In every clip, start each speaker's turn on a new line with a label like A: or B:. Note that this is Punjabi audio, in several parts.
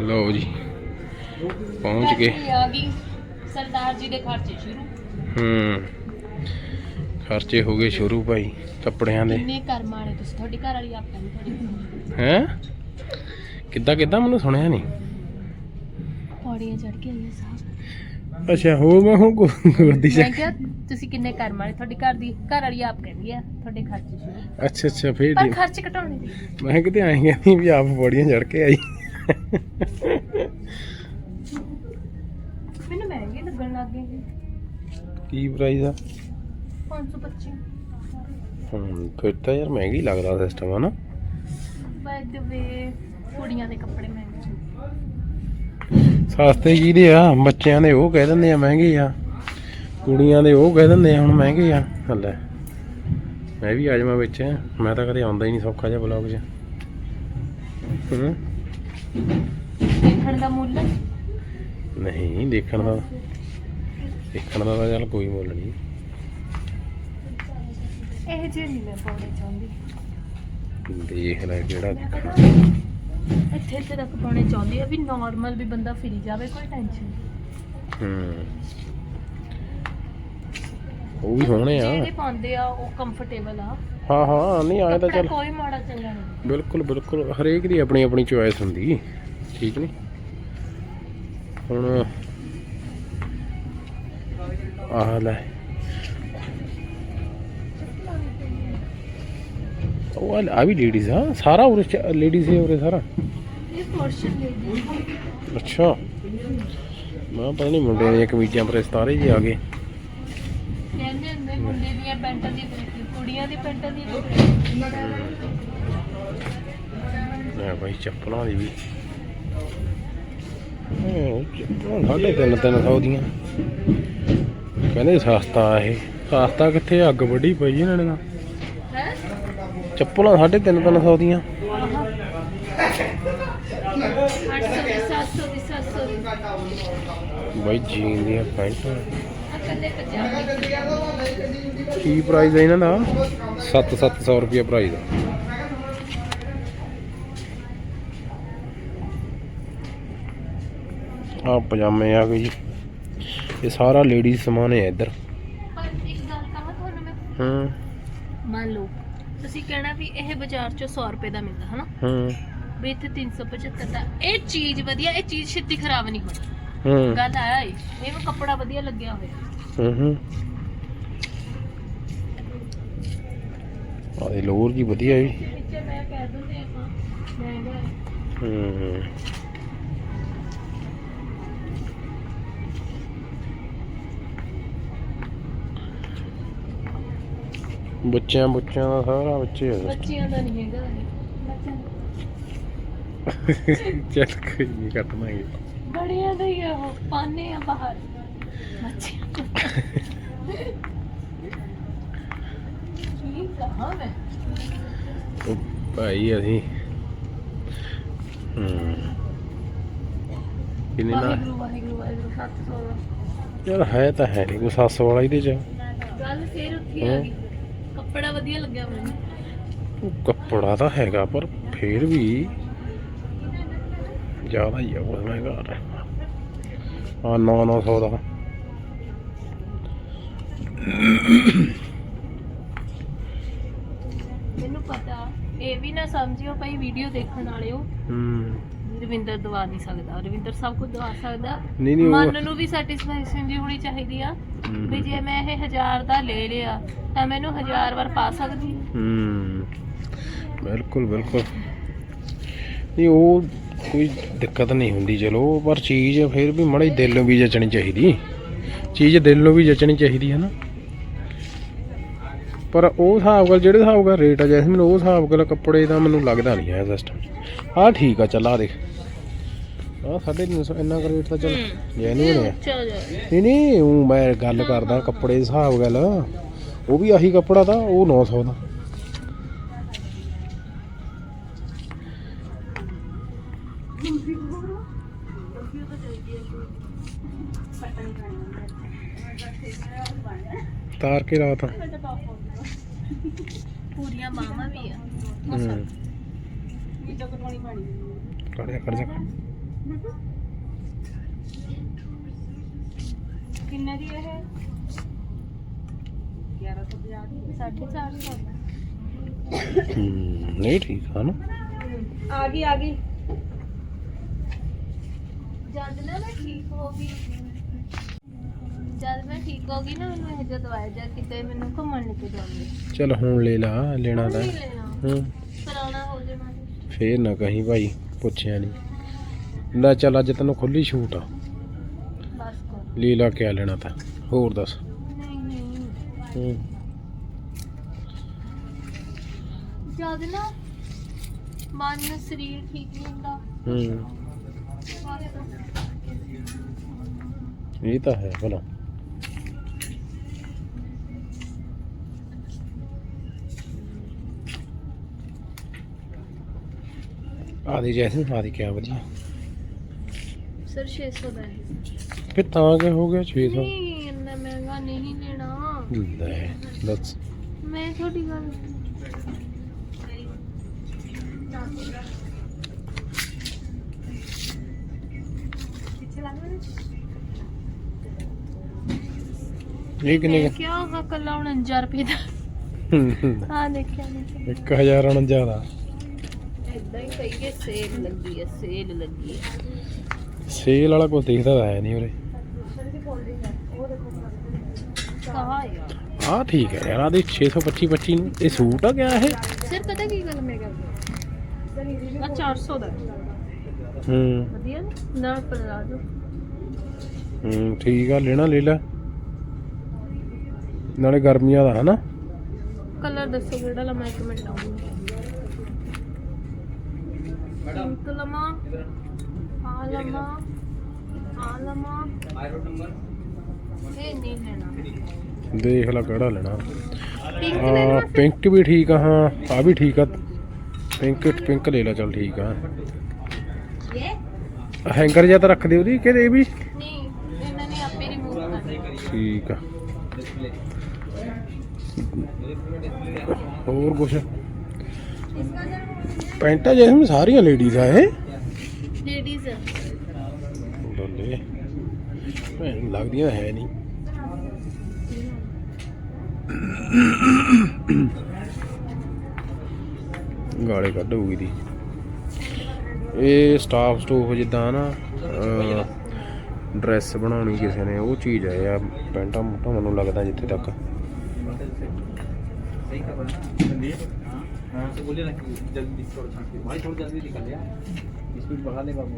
A: ਲਓ ਜੀ ਪਹੁੰਚ ਗਏ।
B: ਫੈਕਟਰੀ ਆ ਗਈ। ਸਰਦਾਰ ਜੀ ਦੇ ਖਰਚੇ ਸ਼ੁਰੂ।
A: ਹੂੰ ਖਰਚੇ ਹੋ ਗਏ ਸ਼ੁਰੂ ਭਾਈ ਕੱਪੜਿਆਂ ਦੇ।
B: ਕਿੰਨੇ ਕਰਮ ਵਾਲੇ ਤੁਸੀਂ? ਤੁਹਾਡੀ ਘਰ ਵਾਲੀ ਆਪਾਂ ਨੂੰ ਤੁਹਾਡੀ
A: ਹੈ? ਕਿੱਦਾਂ ਕਿੱਦਾਂ ਮੈਨੂੰ ਸੁਣਿਆ ਨਹੀਂ।
B: ਪੌੜੀਆਂ ਚੜ ਕੇ ਆਈਆਂ ਸਾਹਿਬ।
A: ਅੱਛਾ ਹੋ ਮੈਂ ਹੋ ਗੁਰਦੀ
B: ਮੈਂ ਕਿਹਾ ਤੁਸੀਂ ਕਿੰਨੇ ਕਰਮ ਵਾਲੇ? ਤੁਹਾਡੀ ਘਰ ਦੀ ਘਰ ਵਾਲੀ ਆਪ ਕਹਿੰਦੀ ਆ ਤੁਹਾਡੇ ਖਰਚੇ ਸ਼ੁਰੂ।
A: ਅੱਛਾ ਅੱਛਾ ਫੇਰ
B: ਪਰ
A: ਠੀਕ
B: ਖਰਚ ਘਟਾਉਣੇ ਨੇ
A: ਮੈਂ ਕਿਤੇ ਆਏ ਨਹੀਂ ਵੀ ਆਪ ਬੜੀਆਂ ਚੜ ਕੇ ਆਈ।
B: ਮੈਨੂੰ ਮਹਿੰਗੇ ਲੱਗਣ ਲੱਗ ਗਏ ਜੀ।
A: ਕੀ ਪ੍ਰਾਈਸ ਆ?
B: 525
A: ਹੁਣ ਫਿਰ ਤਾਂ ਯਾਰ ਮਹਿੰਗੀ ਲੱਗਦਾ ਸਿਸਟਮ ਹਨਾ
B: ਬਾਈ ਦ ਵੇ ਕੁੜੀਆਂ ਦੇ ਕੱਪੜੇ ਮਹਿੰਗੇ
A: ਸਸਤੇ ਕਿਹਦੇ ਆ? ਬੱਚਿਆਂ ਦੇ ਉਹ ਕਹਿ ਦਿੰਦੇ ਆ ਮਹਿੰਗੇ ਆ। ਕੁੜੀਆਂ ਦੇ ਉਹ ਕਹਿ ਦਿੰਦੇ ਆ ਹੁਣ ਮਹਿੰਗੇ ਆ। ਲੈ ਮੈਂ ਵੀ ਆ ਜਾਵਾਂ ਵਿੱਚ। ਮੈਂ ਤਾਂ ਕਦੇ ਆਉਂਦਾ ਹੀ ਨਹੀਂ ਸੌਖਾ ਜਿਹਾ ਬਲੌਗ 'ਚ। ਹੂੰ।
B: ਦੇਖਣ ਦਾ ਮੁੱਲ?
A: ਨਹੀਂ ਦੇਖਣ ਦਾ ਦੇਖਣ ਦਾ ਤਾਂ ਚੱਲ ਕੋਈ ਮੁੱਲ ਨਹੀਂ।
B: ਇਹ ਜਿਹੇ ਨਹੀਂ ਮੈਂ ਪਾਉਣੇ ਚਾਹੁੰਦੀ।
A: ਦੇਖ ਲੈ ਕਿਹੜਾ
B: ਇੱਥੇ ਇੱਥੇ ਤੱਕ ਪਾਉਣੇ ਚਾਹੁੰਦੀ ਆ ਵੀ ਨਾਰਮਲ ਵੀ ਬੰਦਾ ਫਿਰੀ ਜਾਵੇ ਕੋਈ ਟੈਨਸ਼ਨ
A: ਹੂੰ। ਉਹ ਵੀ ਸੋਹਣੇ ਆ।
B: ਜਿਹੜੇ ਪਾਉਂਦੇ ਆ ਉਹ ਕੰਫਰਟੇਬਲ ਆ।
A: ਹਾਂ ਹਾਂ ਨਹੀਂ ਆਏ ਤਾਂ ਚੱਲ।
B: ਕੋਈ ਮਾੜਾ ਚੰਗਾ ਨਹੀਂ।
A: ਬਿਲਕੁਲ ਬਿਲਕੁਲ। ਹਰੇਕ ਦੀ ਆਪਣੀ ਆਪਣੀ ਚੁਆਇਸ ਹੁੰਦੀ। ਠੀਕ ਨਹੀਂ ਹੁਣ ਆਹ ਲੈ। ਉਹ ਆ- ਆ ਵੀ ਲੇਡੀਜ਼ ਆ। ਸਾਰਾ ਉਰੇ ਲੇਡੀਜ਼ ਹੈ ਉਰੇ ਸਾਰਾ।
B: ਇਹ ਪੋਰਸ਼ਨ
A: ਅੱਛਾ। ਮੈਂ ਪਤਾ ਨਹੀਂ ਮੁੰਡਿਆਂ ਦੀਆਂ ਕਮੀਜ਼ਾਂ ਪਰ ਸਤਾਰੇ ਜੀ ਆ ਗਏ।
B: ਕਹਿੰਦੇ ਹੁੰਦੇ ਮੁੰਡੇ ਦੀਆਂ ਪੈਂਟਾਂ ਦੀ ਕੁੜੀਆਂ ਦੀ ਪੈਂਟਾਂ ਦੀ
A: ਲੈ ਭਾਈ ਚੱਪਲਾਂ ਦੀ ਵੀ। ਇਹ ਚੱਪਲਾਂ ਸਾਢੇ ਤਿੰਨ ਤਿੰਨ ਸੌ ਦੀਆਂ। ਕਹਿੰਦੇ ਸਸਤਾ ਇਹ। ਸਸਤਾ ਕਿੱਥੇ ਅੱਗ ਵੱਡੀ ਪਈ ਇਹਨਾਂ ਨੇ ਤਾਂ।
B: ਹੈ
A: ਚੱਪਲਾਂ ਸਾਢੇ ਤਿੰਨ ਤਿੰਨ ਸੌ ਦੀਆਂ।
B: 800 ਦੀ 700 ਦੀ 700 ਦੀ
A: ਬਾਈ ਜੀਨ ਦੀਆਂ ਪੈਂਟਾਂ। ਕੀ ਪ੍ਰਾਈਸ ਹੈ ਇਹਨਾਂ ਦਾ? 7-700 ਰੁਪਏ ਪ੍ਰਾਈਸ ਆ। ਆ ਪਜਾਮੇ ਆ ਗਏ ਜੀ। ਇਹ ਸਾਰਾ ਲੇਡੀਜ਼ ਸਮਾਨ ਹੈ ਇੱਧਰ।
B: ਪਰ ਇੱਕ ਗੱਲ ਕਹਾਂ ਤੁਹਾਨੂੰ ਮੈਂ?
A: ਹੂੰ।
B: ਮੰਨ ਲਓ। ਤੁਸੀਂ ਕਹਿਣਾ ਵੀ ਇਹ ਬਾਜ਼ਾਰ 'ਚੋਂ 100 ਰੁਪਏ ਦਾ ਮਿਲਦਾ ਹਨਾ?
A: ਹੂੰ।
B: ਵੀ ਇੱਥੇ 375 ਦਾ। ਇਹ ਚੀਜ਼ ਵਧੀਆ ਇਹ ਚੀਜ਼ ਛੇਤੀ ਖਰਾਬ ਨਹੀਂ ਹੋਣੀ।
A: ਹੂੰ।
B: ਗੱਲ ਆਇਆ ਏ ਇਹ ਵੀ ਕੱਪੜਾ ਵਧੀਆ ਲੱਗਿਆ ਹੋਇਆ।
A: ਹੂੰ ਹੂੰ। ਆ ਇਹ ਲੋਰ ਜੀ ਵਧੀਆ ਵੀ
B: ਪਿੱਛੇ ਮੈਂ ਕਹਿ ਦਿੰਦੇ ਆਪਾਂ ਮਹਿੰਗਾ ਹੈ
A: ਹੂੰ। ਬੱਚਿਆਂ ਬੱਚਿਆਂ ਦਾ ਸਾਰਾ ਬੱਚੇ ਆ।
B: ਬੱਚਿਆਂ ਦਾ ਨਹੀਂ ਹੈਗਾ।
A: ਚੱਲ ਕੋਈ ਨਹੀਂ ਕੱਟ ਲਾਂਗੇ
B: ਬੜਿਆਂ ਦਾ ਹੀ ਆ ਉਹ ਪਾਣੇ ਆ ਬਾਹਰ। ਬੱਚਿਆਂ। ਕੀ ਕਹਾਂ ਮੈਂ?
A: ਉਹ ਭਾਈ ਅਸੀਂ ਹੂੰ। ਕਿੰਨੇ ਨਾ
B: ਵਾਹਿਗੁਰੂ ਵਾਹਿਗੁਰੂ ਵਾਹਿਗੁਰੂ 700 ਦਾ।
A: ਯਾਰ ਹੈ ਤਾਂ ਹੈ ਨਹੀਂ ਕੋਈ 700 ਵਾਲਾ ਇਹਦੇ ਚ
B: ਗੱਲ ਫੇਰ ਉੱਥੇ ਆ ਗਈ। ਕੱਪੜਾ ਵਧੀਆ ਲੱਗਿਆ ਮੈਨੂੰ
A: ਉਹ ਕੱਪੜਾ ਤਾਂ ਹੈਗਾ ਪਰ ਫੇਰ ਵੀ ਜ਼ਿਆਦਾ ਹੀ ਆ ਉਹ ਮਹਿੰਗਾ ਆ ਆ 9-900 ਦਾ।
B: ਮੈਨੂੰ ਪਤਾ ਇਹ ਵੀ ਨਾ ਸਮਝਿਓ ਭਾਈ ਵੀਡੀਓ ਦੇਖਣ ਵਾਲਿਓ।
A: ਹੂੰ।
B: ਰਵਿੰਦਰ ਦਵਾ ਨਹੀਂ ਸਕਦਾ। ਰਵਿੰਦਰ ਸਭ ਕੁਝ ਦਵਾ ਸਕਦਾ।
A: ਨਹੀਂ ਨਹੀਂ ਉਹ
B: ਮਨ ਨੂੰ ਵੀ ਸੈਟੀਸਫੈਕਸ਼ਨ ਦੀ ਹੋਣੀ ਚਾਹੀਦੀ ਆ ਵੀ ਜੇ ਮੈਂ ਇਹ 1000 ਦਾ ਲੈ ਲਿਆ ਤਾਂ ਮੈਨੂੰ 1000 ਵਾਰ ਪਾ ਸਕਦੀ। ਹਾਂ।
A: ਹੂੰ ਬਿਲਕੁਲ ਬਿਲਕੁਲ। ਨਹੀਂ ਉਹ ਕੋਈ ਦਿੱਕਤ ਨਹੀਂ ਹੁੰਦੀ ਚਲੋ ਪਰ ਚੀਜ਼ ਫਿਰ ਵੀ ਮੜੀ ਦਿਲ ਨੂੰ ਵੀ ਜਚਣੀ ਚਾਹੀਦੀ। ਚੀਜ਼ ਦਿਲ ਨੂੰ ਵੀ ਜਚਣੀ ਚਾਹੀਦੀ ਹੈ ਨਾ। ਪਰ ਉਹ ਹਿਸਾਬ ਨਾਲ ਜਿਹੜੇ ਹਿਸਾਬ ਨਾਲ ਰੇਟ ਆ ਜੈਸਮੀਨ ਉਹ ਹਿਸਾਬ ਨਾਲ ਕੱਪੜੇ ਦਾ ਮੈਨੂੰ ਲੱਗਦਾ ਨਹੀਂ ਹੈ ਸਿਸਟਮ ਆਹ ਠੀਕ ਆ ਚੱਲ ਆ ਦੇਖ। ਆਹ 350 ਇੰਨਾ ਕੁ ਰੇਟ ਤਾਂ ਚੱਲ। ਜੈਨੂਨ ਹੈ
B: ਚੱਲ ਜਾ।
A: ਨਹੀਂ ਨਹੀਂ ਉਹ ਮੈਂ ਗੱਲ ਕਰਦਾ ਕੱਪੜੇ ਦੇ ਹਿਸਾਬ ਗੱਲ। ਉਹ ਵੀ ਆਹੀ ਕੱਪੜਾ ਤਾਂ ਉਹ 900 ਦਾ। ਤਾਰ ਕੇ ਰਾਤ
B: ਪੂਰੀਆਂ ਬਾਹਾਂ ਵੀ ਆ।
A: ਹੂੰ। ਕੱਢ ਜਾ ਕੱਢ ਜਾ
B: ਕਿੰਨੇ ਦੀ ਇਹ? 1150 ਦੀ 450
A: ਹੂੰ ਨਹੀਂ ਠੀਕ ਆ ਨਾ।
B: ਆ ਗਈ ਆ ਗਈ। ਜਦ ਨਾ ਮੈਂ ਠੀਕ ਹੋ ਗਈ ਜਦ ਮੈਂ ਠੀਕ ਹੋ ਗਈ ਨਾ ਮੈਨੂੰ ਇਹ ਜਿਹਾ ਦਵਾਈ ਜਾ ਕਿਤੇ ਮੈਨੂੰ ਘੁੰਮਣ ਲੈ ਕੇ ਜਾਉਂਗੇ
A: ਚਲ ਹੁਣ ਲੈ ਲਾ ਲੈਣਾ ਤਾਂ। ਹੂੰ।
B: ਪੁਰਾਣਾ ਹੋ ਜਾਣਾ
A: ਫੇਰ ਨਾ ਕਹੀਂ ਭਾਈ ਪੁੱਛਿਆ ਨਹੀਂ ਲੈ ਚੱਲ ਅੱਜ ਤੈਨੂੰ ਖੁੱਲੀ ਛੂਟ ਆ।
B: ਬਸ ਕਰ
A: ਲੈ ਲਾ ਕਿਆ ਲੈਣਾ ਤਾਂ? ਹੋਰ ਦੱਸ।
B: ਨਹੀਂ ਨਹੀਂ।
A: ਹੂੰ।
B: ਜਦ ਨਾ ਮਨ ਸਰੀਰ ਠੀਕ ਨਹੀਂ ਹੁੰਦਾ
A: ਹੂੰ। ਇਹ ਤਾਂ ਹੈ ਭਲਾ। ਆਦੀ ਜੈਸੇ ਆਦੀ ਕਿਆ ਵਧੀਆ।
B: ਸਰ 600 ਦਾ ਹੈ।
A: ਫਿਰ ਤਾਂ ਕਿ ਹੋ ਗਿਆ 600
B: ਨਹੀਂ ਇੰਨਾ ਮਹਿੰਗਾ ਨਹੀਂ ਲੈਣਾ।
A: ਲੈ ਦੱਸ।
B: ਮੈਂ ਤੁਹਾਡੀ ਗੱਲ
A: ਇਹ ਕਿੰਨੇ
B: ਮੈਂ ਕਿਹਾ ਹਾਂ ਕੱਲਾ 49 ਰੁਪਏ ਦਾ।
A: ਦਾ
B: ਹਾਂ। ਦੇਖਿਆ ਦੇਖਿਆ
A: 1049 ਦਾ।
B: ਇਦਾਂ ਹੀ ਕਹੀਏ ਸੇਲ ਲੱਗੀ ਹੈ ਸੇਲ ਲੱਗੀ ਹੈ।
A: ਸੇਲ ਵਾਲਾ ਕੋਈ ਦੇਖਦਾ ਤਾਂ ਹੈ ਨਹੀਂ ਉਰੇ।
B: ਕਹਾ ਯਾਰ।
A: ਆਹ ਠੀਕ ਹੈ ਯਾਰ ਆਦੇ 625 25 ਨੂੰ। ਇਹ ਸੂਟ ਆ ਗਿਆ ਇਹ?
B: ਸਰ ਪਤਾ ਕੀ ਗੱਲ ਮੈਂ ਕਰਦੀ ਆ 400 ਦਾ। ਹੈ।
A: ਹੂੰ
B: ਵਧੀਆ ਨੀ? ਨਾਲ ਪਲਾਜੋ
A: ਹੂੰ ਠੀਕ ਆ ਲੈਣਾ ਲੈ ਲੈ। ਨਾਲੇ ਗਰਮੀਆਂ ਦਾ ਹਨਾ?
B: ਕਲਰ ਦੱਸੋ ਕਿਹੜਾ ਲਵਾਂ ਇੱਕ ਮਿੰਟ ਆਉਂਗੀ ਪਿੰਕ ਲਵਾਂ ਆ ਲਵਾਂ। ਆ ਲਵਾਂ ਇਹ ਨਹੀਂ ਲੈਣਾ
A: ਦੇਖ ਲੈ ਕਿਹੜਾ ਲੈਣਾ। ਆ, ਪਿੰਕ ਵੀ ਠੀਕ ਆ, ਹਾਂ ਆ ਵੀ ਠੀਕ ਆ। ਪਿੰਕ ਪਿੰਕ ਲੈ ਲੈ, ਚੱਲ ਠੀਕ ਆ। ਹੈਂਗਰ ਜਿਹਾ ਤਾਂ ਰੱਖ ਦੇ ਜੀ ਕਿ ਇਹ ਵੀ?
B: ਨਹੀਂ ਇਹਨਾਂ ਨੇ ਆਪੇ ਰਿਮੂਵ ਕਰਨਾ
A: ਠੀਕ ਆ। ਹੋਰ ਕੁਛ? ਪੈਂਟਾਂ ਜਿਵੇਂ ਸਾਰੀਆਂ ਲੇਡੀਜ਼ ਆ ਇਹ
B: ਲੇਡੀਜ਼
A: ਬੱਲੇ ਭੈਣ ਲੱਗਦੀਆਂ ਹੈ ਨਹੀਂ ਗਾਲੇ ਕੱਢੂਗੀ ਦੀ ਇਹ ਸਟਾਫ ਸਟੂਫ ਜਿੱਦਾਂ ਨਾ ਡਰੈਸ ਬਣਾਉਣੀ ਕਿਸੇ ਨੇ ਉਹ ਚੀਜ਼ ਹੈ ਆ ਪੈਂਟਾਂ ਮੋਟਾ ਮੈਨੂੰ ਲੱਗਦਾ ਜਿੱਥੇ ਤੱਕ
C: सही कर रहा है ना संदीप हाँ तो बोलिए ना कि जल्दी थोड़ा छाट के भाई थोड़ा जल्दी निकल गया स्पीड बढ़ा ले बाबू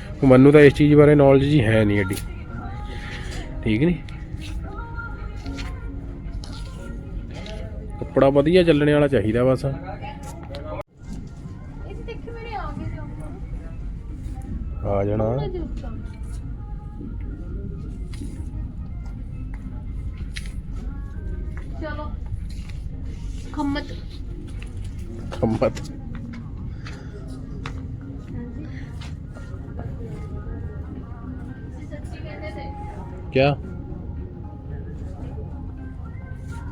A: ਮੈਨੂੰ ਤਾਂ ਇਸ ਚੀਜ਼ ਬਾਰੇ ਨੌਲੇਜ ਜੀ ਹੈ ਨਹੀਂ ਐਡੀ। ਠੀਕ ਨਹੀਂ ਕੱਪੜਾ ਵਧੀਆ ਚੱਲਣ ਵਾਲਾ ਚਾਹੀਦਾ ਬਸ। ਆ ਜਾਣਾ।
B: ਚਲੋ। ਖੰਮਤ।
A: ਖੰਮਤ। ਕਿਆ?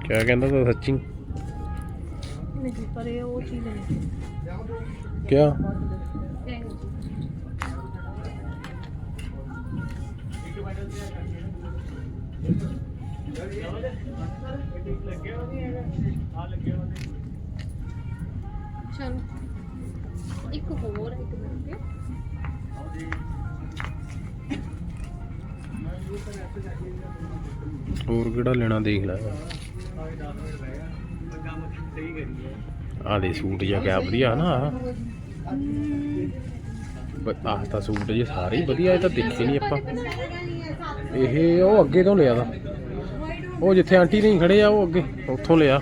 A: ਕਿਆ ਕਹਿੰਦਾ ਤਾ ਸੱਚੀ?
B: ਨਹੀਂ ਪਰ ਇਹ ਉਹ ਚੀਜ਼ ਨਹੀਂ।
A: ਕਿਆ?
B: ਚਲੋ ਇੱਕ ਹੋਰ ਹੈ, ਇੱਕ ਮਿੰਟ।
A: ਹੋਰ ਕਿਹੜਾ ਲੈਣਾ ਦੇਖ ਲੈ। ਆ ਦੇ ਸੂਟ ਜਿਹਾ ਕਿਆ ਵਧੀਆ ਨਾ। ਆਹ ਤਾਂ ਸੂਟ ਜੇ ਸਾਰੇ ਵਧੀਆ, ਇਹ ਤਾਂ ਦੇਖੇ ਨਹੀਂ ਆਪਾਂ। ਇਹ ਉਹ ਅੱਗੇ ਤੋਂ ਲਿਆ ਦਾ ਉਹ ਜਿੱਥੇ ਆਂਟੀ ਨਹੀਂ ਖੜੇ ਆ, ਉਹ ਅੱਗੇ, ਉੱਥੋਂ ਲਿਆ।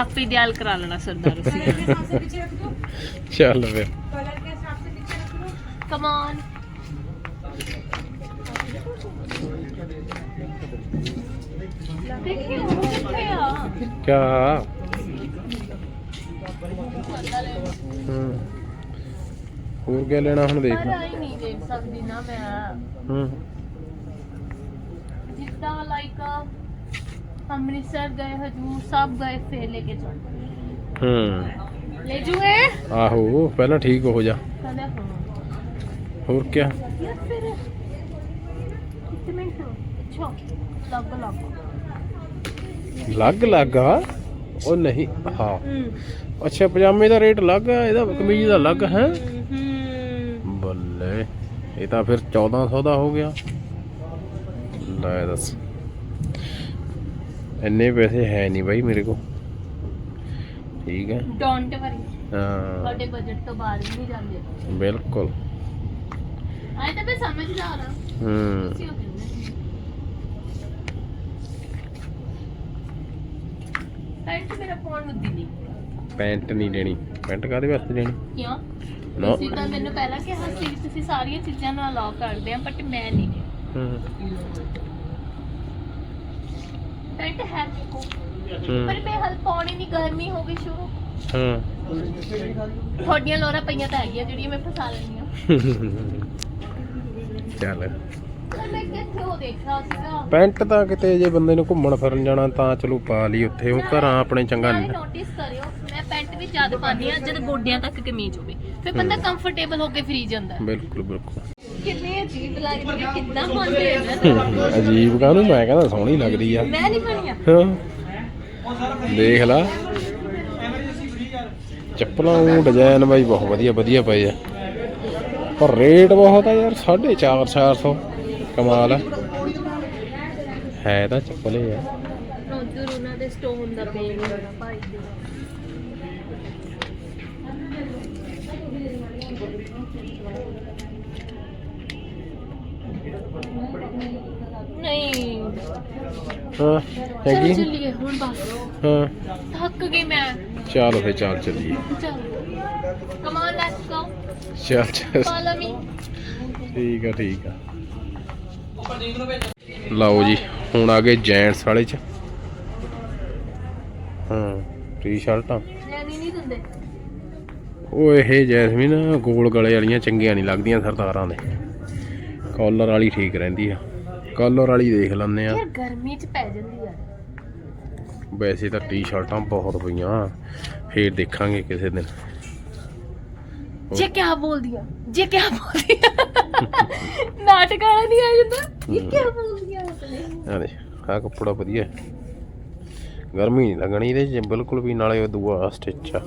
B: ਆਪੇ ਦਿਆਲ ਕਰਾ ਲੈਣਾ ਸਰਦਾਰ
A: ਚੱਲ ਫਿਰ।
B: ਕਮ ਔਨ ਦੇਖੀ ਉਹ ਕਿੱਥੇ ਆ?
A: ਕਿਆ? ਹੂੰ। ਹੋਰ ਕੀ ਲੈਣਾ ਹੁਣ ਦੇਖ।
B: ਆਈ ਨਹੀਂ ਦੇਖ ਸਕਦੀ ਨਾ ਮੈਂ।
A: ਹੂੰ।
B: ਜਿੱਦਾਂ ਲਾਈਕ ਅੰਮ੍ਰਿਤਸਰ ਗਏ ਹਜੂਰ ਸਾਹਿਬ ਗਏ ਫੇਰ ਲੈ ਕੇ ਜਾਣਾ।
A: ਹੂੰ।
B: ਲੈ ਜੂਏ
A: ਆਹੋ ਪਹਿਲਾਂ ਠੀਕ ਹੋ ਜਾ।
B: ਕਹਿੰਦਾ ਹਾਂ।
A: ਹੋਰ ਕੀ
B: ਯਾਰ ਫਿਰ ਇੱਕ ਮਿੰਟ ਅੱਛਾ ਲੱਗ ਲੱਗ।
A: ਲੱਗ ਲੱਗਾ ਉਹ ਨਹੀਂ ਹਾਂ।
B: ਹੂੰ।
A: ਅੱਛਾ ਪਜਾਮੇ ਦਾ ਰੇਟ ਅਲੱਗ ਆ ਇਹਦਾ ਕਮੀਜ਼ ਦਾ ਅਲੱਗ ਹੈ?
B: ਹੂੰ।
A: ਬੱਲੇ ਇਹ ਤਾਂ ਫਿਰ 1400 ਦਾ ਹੋ ਗਿਆ। ਲੈ ਦੱਸ। ਇੰਨੇ ਪੈਸੇ ਹੈ ਨਹੀਂ ਬਾਈ ਮੇਰੇ ਕੋਲ। ਠੀਕ ਹੈ।
B: ਡੋਂਟ ਵਰੀ
A: ਹਾਂ।
B: ਤੁਹਾਡੇ ਬਜਟ ਤੋਂ ਬਾਹਰ ਵੀ ਨਹੀਂ ਜਾਂਦੇ।
A: ਬਿਲਕੁਲ।
B: ਆਏ ਤਾਂ ਮੈਂ ਸਮਝਦਾਰ ਹਾਂ।
A: ਹੂੰ।
B: ਤੁਸੀਂ ਉਹ ਕਹਿੰਦੇ ਪੈਂਟ ਮੇਰਾ ਪਾਉਣ ਨੂੰ ਦਿਲੀ
A: ਪੈਂਟ ਨਹੀਂ ਲੈਣੀ ਪੈਂਟ ਕਾਦੇ ਵਾਸਤੇ ਲੈਣੀ
B: ਕਿਉਂ?
A: ਨਾ।
B: ਤੁਸੀਂ ਤਾਂ ਮੈਨੂੰ ਪਹਿਲਾਂ ਕਿਹਾ ਸੀ ਵੀ ਤੁਸੀਂ ਸਾਰੀਆਂ ਚੀਜ਼ਾਂ ਨੂੰ ਅਲਾਉ ਕਰਦੇ ਆ ਬਟ ਮੈਂ ਨਹੀਂ।
A: ਹੂੰ।
B: ਪੈਂਟ ਹੈ ਦੇਖੋ।
A: ਹੂੰ।
B: ਪਰ ਮੈਂ ਹਲ ਪਾਉਣੀ ਨਹੀਂ ਗਰਮੀ ਹੋ ਗਈ ਸ਼ੁਰੂ।
A: ਹਾਂ।
B: ਤੁਹਾਡੀਆਂ ਲੋਰਾਂ ਪਈਆਂ ਤਾਂ ਹੈਗੀਆਂ ਜਿਹੜੀਆਂ ਮੈਂ ਫਸਾ ਲੈਣੀ ਆ
A: ਚੱਲ।
B: ਪਰ ਮੈਂ ਕਿੱਥੇ ਉਹ ਦੇਖਿਆ ਸੀਗਾ।
A: ਪੈਂਟ ਤਾਂ ਕਿਤੇ ਜੇ ਬੰਦੇ ਨੂੰ ਘੁੰਮਣ ਫਿਰਨ ਜਾਣਾ ਤਾਂ ਚਲੋ ਪਾ ਲਈ ਉੱਥੇ ਉਹ ਘਰਾਂ ਆਪਣੇ ਚੰਗਾ ਨਹੀਂ।
B: ਨੋਟਿਸ ਕਰਿਓ ਮੈਂ ਪੈਂਟ ਵੀ ਜ਼ਿਆਦਾ ਪਾਉਂਦੀ ਆ ਜਦ ਗੋਡਿਆਂ ਤੱਕ ਕਮੀਜ਼ ਹੋਵੇ। ਫਿਰ ਬੰਦਾ ਕੰਫਰਟੇਬਲ ਹੋ ਕੇ ਫਰੀ ਜਾਂਦਾ।
A: ਬਿਲਕੁਲ ਬਿਲਕੁਲ।
B: ਅਜੀਬ ਲੱਗਦੀ ਹੈ ਕਿੱਦਾਂ ਪਾਉਂਦੇ ਆ ਨਾ?
A: ਅਜੀਬ ਕਾਹਨੂੰ ਮੈਂ ਕਹਿੰਦਾ ਸੋਹਣੀ ਲੱਗਦੀ ਆ।
B: ਮੈਂ ਨਹੀਂ ਬਣੀਆ
A: ਹਾਂ। ਦੇਖ ਲਾ। ਚੱਪਲਾਂ ਉਹ ਡਿਜ਼ਾਈਨ ਬਾਈ ਬਹੁਤ ਵਧੀਆ ਵਧੀਆ ਪਏ ਆ। ਪਰ ਰੇਟ ਬਹੁਤ ਆ ਯਾਰ 4.5 400 ਕਮਾਲ ਆ। ਹੈ ਤਾਂ ਚੱਪਲੇ ਆ।
B: ਉਧਰ ਉਹਨਾਂ ਦੇ ਸਟੋਨ ਦਾ ਪੇਨ ਹੋਣਾ ਭਾਈ। ਦੇ ਨਹੀਂ।
A: ਹਾਂ
B: ਚਲ
A: ਹੈਗੀ
B: ਚੱਲੀਏ ਹੁਣ ਬਸ।
A: ਹਾਂ।
B: ਥੱਕ ਗਈ ਮੈਂ।
A: ਚੱਲ ਫੇ ਚੱਲ ਚੱਲੀਏ।
B: ਚਲ। ਕਮ ਔਨ ਲੈਟਸ ਗੋ
A: ਚੱਲ ਚੱਲ।
B: ਫਾਲੋ ਮੀ
A: ਠੀਕ ਆ ਠੀਕ ਆ। ਲਓ ਜੀ ਹੁਣ ਆ ਗਏ ਜੈਂਟਸ ਵਾਲੇ ਚ। ਹਾਂ ਟੀ-ਸ਼ਰਟਾਂ।
B: ਲੈਣੀ ਨਹੀਂ ਦਿੰਦੇ।
A: ਉਹ ਇਹ ਜੈਸਮੀਨ ਗੋਲ ਗਲੇ ਵਾਲੀਆਂ ਚੰਗੀਆਂ ਨਹੀਂ ਲੱਗਦੀਆਂ ਸਰਦਾਰਾਂ ਦੇ। ਕਾਲਰ ਵਾਲੀ ਠੀਕ ਰਹਿੰਦੀ ਆ। ਕਾਲਰ ਵਾਲੀ ਦੇਖ ਲੈਂਦੇ ਆ।
B: ਯਾਰ ਗਰਮੀ ਚ ਪੈ ਜਾਂਦੀ ਆ।
A: ਵੈਸੇ ਤਾਂ ਟੀ-ਸ਼ਰਟਾਂ ਬਹੁਤ ਪਈਆਂ। ਫੇਰ ਦੇਖਾਂਗੇ ਕਿਸੇ ਦਿਨ।
B: ਜੇ ਕਿਆ ਬੋਲਦੀ ਆ ਜੇ ਕਿਆ ਬੋਲਦੀ ਆ। ਨਾਟਕ ਵਾਲਾ ਨਹੀਂ ਆ ਜਾਂਦਾ। ਇਹ ਕਿਆ ਬੋਲਦੀ ਆ ਆਪਣੇ
A: ਆ ਦੇ ਆ ਕੱਪੜਾ ਵਧੀਆ। ਗਰਮੀ ਨਹੀਂ ਲੱਗਣੀ ਇਹਦੇ ਚ ਬਿਲਕੁਲ ਵੀ ਨਾਲੇ ਉਹ ਦੂਆ ਸਟਿਚ ਆ।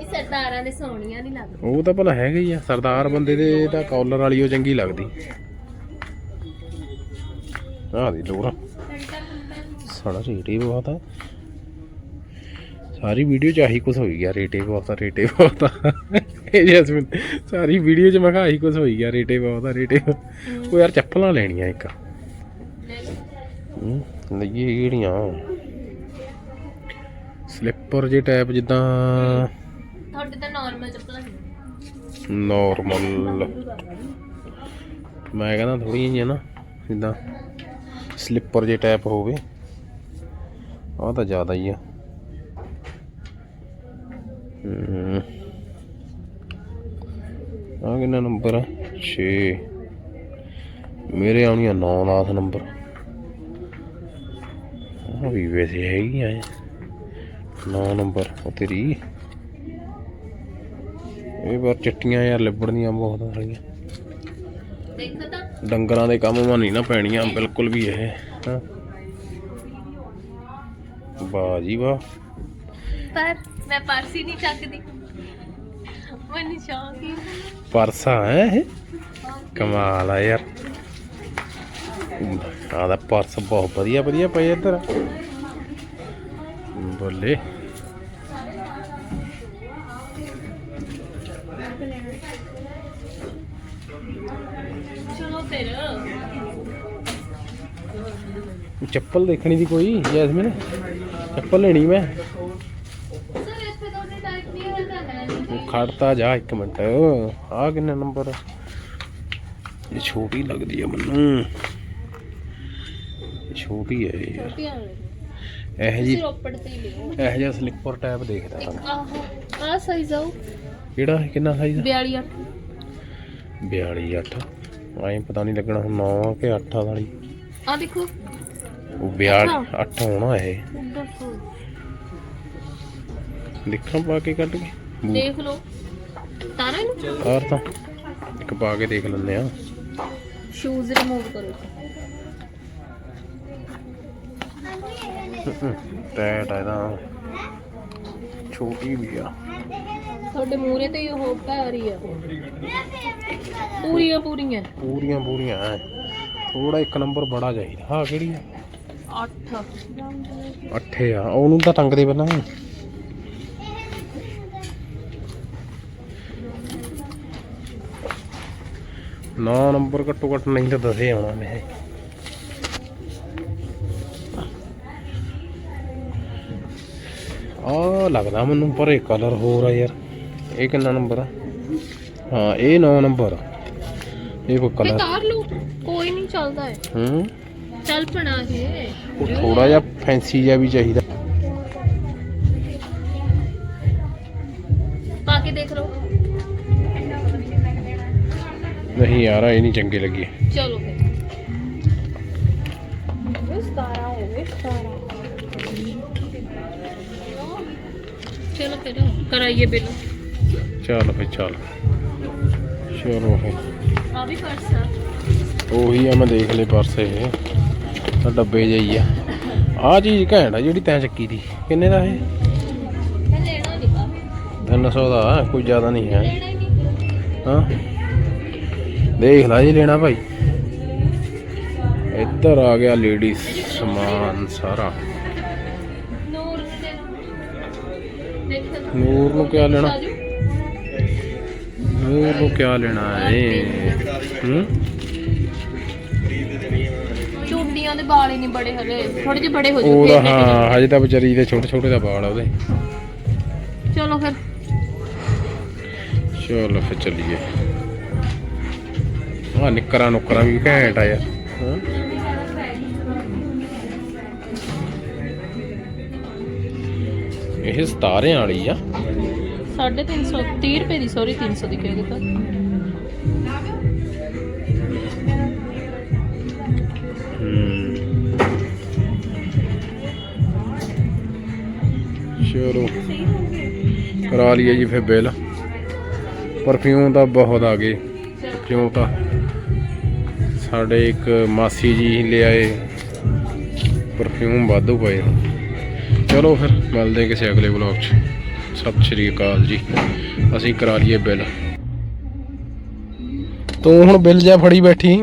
B: ਇਹ ਸਰਦਾਰਾਂ ਦੇ ਸੋਹਣੀਆਂ ਨਹੀਂ ਲੱਗਦੀਆਂ।
A: ਉਹ ਤਾਂ ਭਲਾ ਹੈਗਾ ਹੀ ਆ ਸਰਦਾਰ ਬੰਦੇ ਦੇ ਤਾਂ ਕਾਲਰ ਵਾਲੀ ਉਹ ਚੰਗੀ ਲੱਗਦੀ। ਆਹ ਦੀ ਲੋਰਾ ਸਾਡਾ ਰੇਟ ਹੀ ਬਹੁਤ ਆ। ਸਾਰੀ ਵੀਡੀਓ ਚ ਆਹੀ ਕੁਝ ਹੋਈ ਗਿਆ ਰੇਟ ਬਹੁਤ ਆ ਰੇਟ ਬਹੁਤ ਆ। ਇਹ ਜੈਸਮੀਨ ਸਾਰੀ ਵੀਡੀਓ ਚ ਮੈਂ ਕਿਹਾ ਆਹੀ ਕੁਝ ਹੋਈ ਗਿਆ ਰੇਟ ਬਹੁਤ ਆ ਰੇਟ ਬਹੁਤ। ਉਹ ਯਾਰ ਚੱਪਲਾਂ ਲੈਣੀਆਂ ਇੱਕ। ਹੂੰ, ਲਈਏ ਕਿਹੜੀਆਂ? ਸਲਿੱਪਰ ਜੇ ਟਾਈਪ ਜਿੱਦਾਂ
B: ਤੁਹਾਡੇ ਤਾਂ ਨਾਰਮਲ ਚੱਪਲਾਂ ਸੀ।
A: ਨਾਰਮਲ ਮੈਂ ਕਹਿੰਦਾ ਥੋੜੀ ਜਿਹੀ ਨਾ, ਜਿੱਦਾਂ ਸਲਿੱਪਰ ਜੇ ਟਾਈਪ ਹੋਵੇ। ਆਹ ਤਾਂ ਜ਼ਿਆਦਾ ਹੀ ਆ। ਹਮ। ਆਹ ਕਿੰਨਾ ਨੰਬਰ ਆ? 6 ਮੇਰੇ ਆਉਣੀਆਂ 9 10 ਨੰਬਰ ਆਹ ਵੀ ਵੈਸੇ ਆ। 9 ਨੰਬਰ ਉਹ ਤੇਰੀ। ਇਹ ਵਾਰ ਚਿੱਟੀਆਂ ਯਾਰ ਲਿਬੜਦੀਆਂ ਬਹੁਤ ਸਾਰੀਆਂ ਡੰਗਰਾਂ ਦੇ ਕੰਮ ਮਾ ਨਹੀਂ ਨਾ ਪੈਣੀਆਂ ਬਿਲਕੁਲ ਵੀ ਇਹ ਵਾਹ ਜੀ ਵਾਹ।
B: ਪਰ ਮੈਂ ਪਰਸ ਹੀ ਨਹੀਂ ਚੱਕਦੀ। ਮੈਨੂੰ ਸ਼ੌਂਕ ਹੀ
A: ਪਰਸਾ ਹੈ ਇਹ? ਕਮਾਲ ਆ ਯਾਰ। ਆਹ ਦਾ ਪਰਸ ਬਹੁਤ ਵਧੀਆ ਵਧੀਆ ਪਏ ਇੱਧਰ। ਬੱਲੇ
B: ਚਲੋ ਫਿਰ
A: ਚੱਪਲ ਦੇਖਣੀ ਦੀ ਕੋਈ? ਜੈਸਮੀਨ ਚੱਪਲ ਲੈਣੀ ਮੈਂ। ਖੜਤਾ ਜਾ ਇੱਕ ਮਿੰਟ। ਆ ਕਿੰਨਾ ਨੰਬਰ ਇਹ ਛੋਟੀ ਲੱਗਦੀ ਆ ਮੈਨੂੰ। ਛੋਟੀ ਹੈ ਇਹ ਯਾਰ। ਇਹ ਜੀ
B: ਤੁਸੀਂ ਰੋਪੜ ਤੇ ਹੀ ਲਿਓ।
A: ਇਹ ਜਿਹਾ ਸਲਿੱਪਰ ਟਾਈਪ ਦੇਖਦਾ ਹਾਂ।
B: ਆਹ ਆਹ ਸਾਈਜ਼ ਆਉ
A: ਕਿਹੜਾ ਕਿੰਨਾ ਸਾਈਜ਼
B: 42
A: 42 8 ਐਂ ਪਤਾ ਨਹੀਂ ਲੱਗਣਾ ਹੁਣ 9 ਆ ਕਿ 8 ਵਾਲੀ
B: ਆ ਦੇਖੋ।
A: ਉਹ 42 8 ਹੋਣਾ ਇਹ।
B: ਦੱਸੋ
A: ਦੇਖਾਂ ਪਾ ਕੇ ਕੱਢ ਕੇ। ਬੂਟ
B: ਦੇਖ ਲਓ। ਤਾਰਾ ਨੂੰ?
A: ਤਾਰ ਤਾਂ ਇੱਕ ਪਾ ਕੇ ਦੇਖ ਲੈਂਦੇ ਆ।
B: ਸ਼ੂਜ਼ ਰਿਮੂਵ ਕਰੋ।
A: ਟੈਟ ਆ ਇਹਦਾ। ਛੋਟੀ ਵੀ ਆ।
B: ਤੁਹਾਡੇ ਮੂਰੇ ਤੇ ਹੀ ਉਹ ਪੈ ਰਹੀ ਆ। ਪੂਰੀਆਂ ਪੂਰੀਆਂ
A: ਪੂਰੀਆਂ ਪੂਰੀਆਂ ਥੋੜਾ ਇੱਕ ਨੰਬਰ ਬੜਾ ਚਾਹੀਦਾ। ਹਾਂ ਕਿਹੜੀ ਆ?
B: 8
A: ਅੱਠੇ ਆ। ਉਹਨੂੰ ਤਾਂ ਟੰਗਦੇ ਪਹਿਲਾਂ ਨੌ ਨੰਬਰ ਘੱਟੋ ਘੱਟ ਨਹੀਂ ਤਾਂ ਦਸੇ ਆਉਣਾ ਮੈਂ ਆ ਲੱਗਦਾ ਮੈਨੂੰ ਪਰ ਇਹ ਕਲਰ ਹੋਰ ਆ ਯਾਰ। ਇਹ ਕਿੰਨਾ ਨੰਬਰ ਆ? ਹਾਂ ਇਹ 9 ਨੰਬਰ ਆ। ਇਹ ਕੋ ਕਲਰ
B: ਤਾਰ ਲਓ। ਕੋਈ ਨਹੀਂ ਚੱਲਦਾ ਹੈ
A: ਹੂੰ?
B: ਚੱਲ ਪਣਾ ਇਹ
A: ਉਹ ਥੋੜਾ ਜਿਹਾ ਫੈਂਸੀ ਜਿਹਾ ਵੀ ਚਾਹੀਦਾ।
B: ਪਾ ਕੇ ਦੇਖ ਲਓ।
A: ਨਹੀਂ ਯਾਰ ਇਹ ਨਹੀਂ ਚੰਗੇ ਲੱਗੇ।
B: ਚਲੋ ਫਿਰ। ਬਸ ਤਾਰਾ ਹੋਵੇ ਤਾਰਾ ਚਲੋ ਫਿਰ ਕਰਾਈਏ ਬਿੱਲ।
A: ਚੱਲ ਫੇ ਚੱਲ। ਚਲੋ ਫੇ
B: ਆ ਵੀ ਪਰਸ ਆ।
A: ਉਹੀ ਆ ਮੈਂ ਦੇਖ ਲਏ ਪਰਸ ਇਹ। ਤਾਂ ਡੱਬੇ ਜਿਹੀ ਆ। ਆ ਚੀਜ਼ ਘੈਂਟ ਆ ਜਿਹੜੀ ਤੈਂ ਚੱਕੀ ਦੀ। ਕਿੰਨੇ ਦਾ ਇਹ? 300 ਦਾ, ਕੋਈ ਜ਼ਿਆਦਾ ਨਹੀਂ ਹੈ।
B: ਹਾਂ।
A: ਦੇਖ ਲੈ ਜੀ ਲੈਣਾ ਭਾਈ। ਇੱਧਰ ਆ ਗਿਆ ਲੇਡੀਜ਼ ਸਮਾਨ ਸਾਰਾ।
B: ਨੂਰ ਨੂੰ ਦੇ
A: ਕਿਆ ਲੈਣਾ? ਨੂਰ ਨੂੰ ਕਿਆ ਲੈਣਾ ਹੈ ਹੂੰ?
B: ਵਾਲ ਹੀ ਨਹੀਂ ਬੜੇ ਹਲੇ ਥੋੜੇ ਜਿਹੇ ਬੜੇ ਹੋ ਜੂ
A: ਉਹਦਾ
B: ਫਿਰ ਲੈ ਕੇ
A: ਹਾਂ ਹਜੇ ਤਾਂ ਵਿਚਾਰੀ ਦੇ ਛੋਟੇ ਛੋਟੇ ਦਾ ਬਾਲ ਆ ਉਹਦੇ।
B: ਚਲੋ ਫਿਰ।
A: ਚਲੋ ਫਿਰ ਚੱਲੀਏ। ਆ ਨਿੱਕਰਾਂ ਨੁੱਕਰਾਂ ਵੀ ਘੈਂਟ ਆ ਯਾਰ। ਹਾਂ। ਇਹ ਸਤਾਰਿਆਂ ਵਾਲੀ ਆ।
B: 350 30 ਰੁਪਏ ਦੀ ਸੌਰੀ 300 ਦੀ ਕਹਿ ਦਿੱਤਾ।
A: ਚਲੋ। ਕਰਾ ਲਈਏ ਜੀ ਫਿਰ ਬਿੱਲ। ਪਰਫਿਊਮ ਤਾਂ ਬਹੁਤ ਆ ਗਏ। ਕਿਉਂ ਤਾਂ? ਸਾਡੇ ਇੱਕ ਮਾਸੀ ਜੀ ਲਿਆਏ। ਪਰਫਿਊਮ ਵਾਧੂ ਪਏ। ਚਲੋ ਫਿਰ ਮਿਲਦੇ ਹਾਂ ਕਿਸੇ ਅਗਲੇ ਵਲੌਗ 'ਚ। ਸਤਿ ਸ਼੍ਰੀ ਅਕਾਲ ਜੀ। ਅਸੀਂ ਕਰਾ ਲਈਏ ਬਿੱਲ। ਤੂੰ ਹੁਣ ਬਿੱਲ ਜਾ ਫੜੀ ਬੈਠੀ?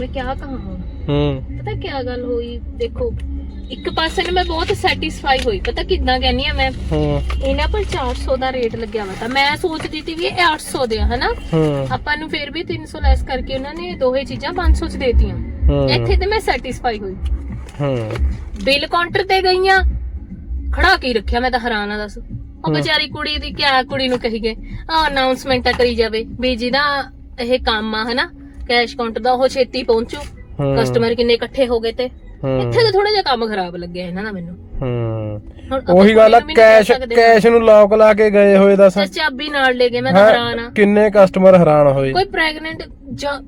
B: ਮੈਂ ਕਿਆ ਕਹਾਂ
A: ਹੂੰ।
B: ਪਤਾ ਕਿਆ ਗੱਲ ਹੋਈ? ਦੇਖੋ ਇੱਕ ਪਾਸੇ ਨੂੰ ਮੈਂ ਬਹੁਤ ਸੈਟੀਸਫਾਈ ਹੋਈ। ਪਤਾ ਕਿੱਦਾਂ ਕਹਿੰਨੀ ਆ ਮੈਂ?
A: ਹੂੰ।
B: ਇਹਨਾਂ ਪਰ 400 ਦਾ ਰੇਟ ਲੱਗਿਆ ਵਾ ਤਾਂ। ਮੈਂ ਸੋਚਦੀ ਸੀ ਵੀ ਇਹ 800 ਦੇ ਆ ਹਨਾ?
A: ਹੂੰ।
B: ਆਪਾਂ ਨੂੰ ਫਿਰ ਵੀ 300 ਲੈਸ ਕਰਕੇ ਉਹਨਾਂ ਨੇ ਦੋਹੇ ਚੀਜ਼ਾਂ 500 ਚ ਦੇਤੀਆਂ।
A: ਹੂੰ।
B: ਇੱਥੇ ਤੇ ਮੈਂ ਸੈਟੀਸਫਾਈ ਹੋਈ।
A: ਹੂੰ।
B: ਬਿੱਲ ਕਾਊਂਟਰ ਤੇ ਗਈਆਂ। ਖੜਾ ਕੇ ਹੀ ਰੱਖਿਆ ਮੈਂ ਤਾਂ ਹੈਰਾਨ ਆ ਦੱਸ। ਉਹ
A: ਹਮ।
B: ਵਿਚਾਰੀ ਕੁੜੀ ਦੀ ਕਿਆ ਕੁੜੀ ਨੂੰ ਕਹੀ ਗਏ? ਆ ਅਨਾਉਂਸਮੈਂਟ ਕਰੀ ਜਾਵੇ ਵੀ ਜਿਹਦਾ ਇਹ ਕੰਮ ਆ ਹਨਾ? ਕੈਸ਼ ਕਾਊਂਟਰ ਦਾ ਉਹ ਛੇਤੀ ਪਹੁੰਚੂ।
A: ਹੂੰ।
B: ਕਸਟਮਰ ਕਿੰਨੇ ਇਕੱਠੇ ਹੋ ਗਏ ਤੇ। ਇੱਥੇ ਤਾਂ ਥੋੜਾ ਜਿਹਾ ਕੰਮ ਖਰਾਬ ਲੱਗਿਆ ਇਹਨਾਂ ਦਾ ਮੈਨੂੰ।
A: ਹੂੰ।
B: ਹੁਣ ਆਪਾਂ
A: ਉਹੀ ਗੱਲ ਆ
B: ਕੁੜੀ ਨੂੰ ਵੀ ਨਹੀਂ
A: ਕੈਸ਼
B: ਸਕਦੇ
A: ਕੈਸ਼ ਨੂੰ ਲੌਕ ਲਾ ਕੇ ਗਏ ਹੋਏ ਦੱਸ।
B: ਸਰ ਚਾਬੀ ਨਾਲ ਲੈ ਗਏ ਮੈਂ ਤਾਂ
A: ਹੈਂ?
B: ਹੈਰਾਨ ਆ।
A: ਕਿੰਨੇ ਕਸਟਮਰ ਹੈਰਾਨ ਹੋਏ।
B: ਕੋਈ ਪ੍ਰੈਗਨੈਂਟ ਜਾਂ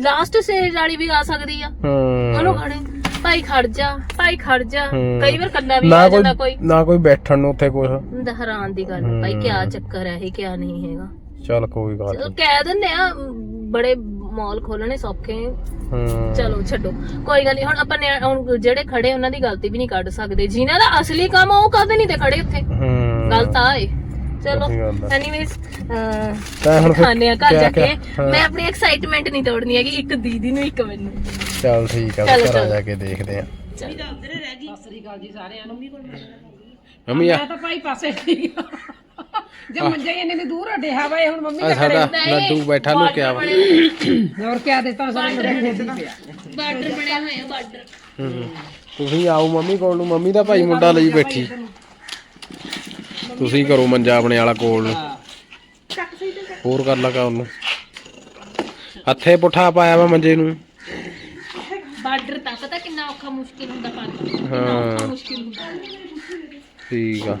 B: ਲਾਸਟ ਸਟੇਜ ਵਾਲੀ ਵੀ ਆ ਸਕਦੀ ਆ। ਉਹਨੂੰ
A: ਹੂੰ
B: ਖੜੇ। ਭਾਈ ਖੜ ਜਾ ਭਾਈ ਖੜ ਜਾ। ਕਈ ਵਾਰ ਕੱਲਾ ਵੀ ਆ ਜਾਂਦਾ ਕੋਈ।
A: ਨਾ ਕੋਈ ਬੈਠਣ ਨੂੰ ਉੱਥੇ
B: ਮੈਨੂੰ ਤਾਂ ਹੈਰਾਨ ਦੀ ਗੱਲ ਆ, ਭਾਈ
A: ਹਮ।
B: ਕਿਆ ਚੱਕਰ ਹੈ ਇਹ ਕਿਆ ਨਹੀਂ ਹੈਗਾ।
A: ਚੱਲ ਕੋਈ ਗੱਲ
B: ਚਲੋ
A: ਨੀ।
B: ਕਹਿ ਦਿੰਦੇ ਆ ਬੜੇ ਮਾਲ ਖੋਲਣੇ ਸੌਖੇ
A: ਹਾਂ।
B: ਚਲੋ ਛੱਡੋ। ਕੋਈ ਗੱਲ ਨਹੀਂ ਹੁਣ ਆਪਾਂ ਨਿਆ- ਹੁਣ ਜਿਹੜੇ ਖੜੇ ਉਹਨਾਂ ਦੀ ਗਲਤੀ ਵੀ ਨਹੀਂ ਕੱਢ ਸਕਦੇ। ਜਿਨ੍ਹਾਂ ਦਾ ਅਸਲੀ ਕੰਮ ਆ, ਉਹ ਕਦੇ ਨਹੀਂ ਤੇ ਖੜੇ ਉੱਥੇ।
A: ਹਾਂ।
B: ਗੱਲ ਤਾਂ ਆਏ ਚਲੋ
A: ਉਹੀ ਗੱਲ ਆ। ਤਾਂ ਹੁਣ ਫਿਰ
B: ਖਾਣੇ ਆ ਘਰ
A: ਕਿਆ-
B: ਜਾ ਕੇ।
A: ਕਿਆ- ਹਾਂ।
B: ਮੈਂ ਆਪਣੀ ਐਕਸਾਈਟਮੈਂਟ ਨਹੀਂ ਤੋੜਨੀ ਹੈਗੀ ਇੱਕ ਦੀਦੀ ਨੂੰ ਇੱਕ ਮੈਨੂੰ।
A: ਚੱਲ ਠੀਕ ਆ
B: ਚਲੋ,
A: ਘਰ ਆ
B: ਚਲੋ।
A: ਜਾ ਕੇ ਦੇਖਦੇ ਆ।
B: ਚਲੋ।
D: ਸ੍ਰੀ ਅਕਾਲ ਜੀ ਸਾਰਿਆਂ ਨੂੰ।
A: ਮੰਮੀ ਆ।
D: ਮੈਂ ਤਾਂ ਭਾਈ ਪਾਸੇ ਠੀਕ ਜੇ ਮੰਜੇ ਇੰਨੇ ਨੇ ਦੂਰ ਡਿਹਾ ਵਾ ਇਹ ਹੁਣ ਮੰਮੀ ਦਾ
A: ਸਾਡਾ
B: ਨਹੀਂ,
A: ਲੱਡੂ ਬੈਠਾ ਲੁਕਿਆ ਵਾ।
D: ਹੋਰ ਕਿਆ ਦਿੱਤਾ ਸਾਰੇ ਨੂੰ?
B: ਬਾਰਡਰ ਬਣਿਆ ਹੋਇਆ ਬਾਰਡਰ
A: ਹੂੰ। ਤੁਸੀਂ ਆਓ ਮੰਮੀ ਕੋਲ ਨੂੰ ਮੰਮੀ ਦਾ ਭਾਈ ਮੁੰਡਾ ਲਈ ਬੈਠੀ। ਤੁਸੀਂ ਕਰੋ ਮੰਜਾ ਆਪਣੇ ਵਾਲਾ ਕੋਲ ਨੂੰ। ਹੋਰ ਕਰ ਲਗਾ ਉਹਨੂੰ। ਹੱਥੇ ਪੁੱਠਾ ਪਾਇਆ ਵਾ ਮੰਜੇ ਨੂੰ।
B: ਬਾਰਡਰ ਤਾਂ ਪਤਾ ਕਿੰਨਾ ਔਖਾ ਮੁਸ਼ਕਿਲ ਹੁੰਦਾ ਪਾਣੀ
A: ਹਾਂ।
B: ਔਖਾ ਮੁਸ਼ਕਿਲ ਹੁੰਦਾ।
A: ਠੀਕ ਆ।